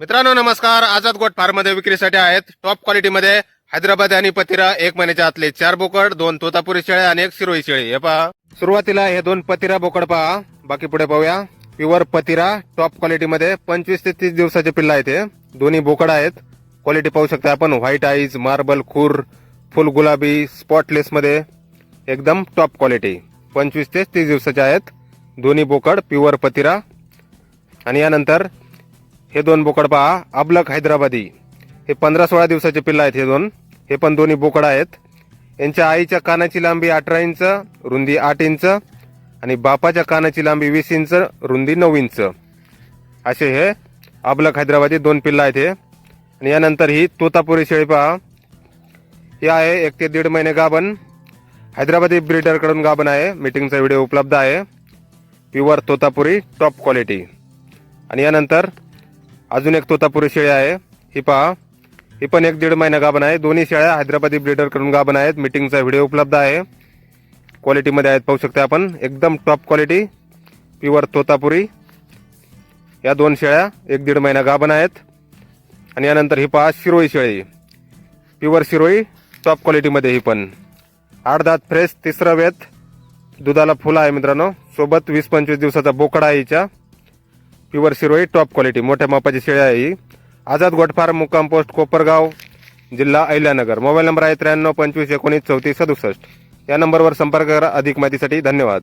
मित्रांनो नमस्कार. आझाद गोट फार्ममध्ये विक्रीसाठी आहेत. टॉप क्वालिटीमध्ये हैदराबाद आणि पतिरा एक महिन्याच्या आतले चार बोकड दोन तोतापुरी शेळे आणि एक शिरोई शेळी. हे पहा. सुरुवातीला हे दोन पतिरा बोकड पहा. बाकी पुढे पाहूया. प्युअर पतिरा टॉप क्वालिटीमध्ये पंचवीस ते तीस दिवसाचे पिल्ला आहेत हे. दोन्ही बोकड आहेत. क्वालिटी पाहू शकता आपण. व्हाईट आईज मार्बल खूर फुल गुलाबी स्पॉटलेस मध्ये एकदम टॉप क्वालिटी पंचवीस ते तीस दिवसाचे आहेत. दोन्ही बोकड प्युअर पतिरा. आणि यानंतर हे दोन बोकड पहा अबलक हैदराबादी. हे पंधरा सोळा दिवसाचे पिल्ल आहेत हे दोन. हे पण दोन्ही बोकड आहेत. यांच्या आईच्या कानाची लांबी अठरा इंच रुंदी आठ इंच आणि बापाच्या कानाची लांबी वीस इंच रुंदी नऊ इंच. असे हे अबलक हैदराबादी दोन पिल्लं आहेत हे. आणि यानंतर ही तोतापुरी शेळी पहा. हे आहे एक ते दीड महिने गाभण. हैदराबादी ब्रिडरकडून गाभण आहे. मीटिंगचा व्हिडिओ उपलब्ध आहे. Pure Totapuri top quality. आणि यानंतर अजून एक तोतापुरी शेळी आहे. ही पहा. ही पण एक दीड महिना गाभण आहे. दोन्ही शेळ्या हैदराबादी ब्रीडरकडून गाभण आहेत. मीटिंगचा व्हिडिओ उपलब्ध आहे. क्वालिटीमध्ये आहेत पाहू शकता आपण. एकदम टॉप क्वालिटी प्युअर तोतापुरी. या दोन शेळ्या एक दीड महिना गाभण आहेत. आणि यानंतर ही पहा शिरोई शेळी. प्युअर शिरोई टॉप क्वालिटीमध्ये ही पण. आठ दात फ्रेश तिसरं वेत. दुधाला फुलं आहे मित्रांनो. सोबत वीस पंचवीस दिवसाचा बोकडा आहे हिच्या. Pure Sirohi top quality. मोठ्या मापाची शेळी आहे ही. आझाद गोटफार मुक्काम पोस्ट कोपरगाव जिल्हा अहिल्यानगर. मोबाईल नंबर आहे त्र्याण्णव पंचवीस एकोणीस चौतीस सदुसष्ट. या नंबरवर संपर्क करा. अधिक माहितीसाठी धन्यवाद.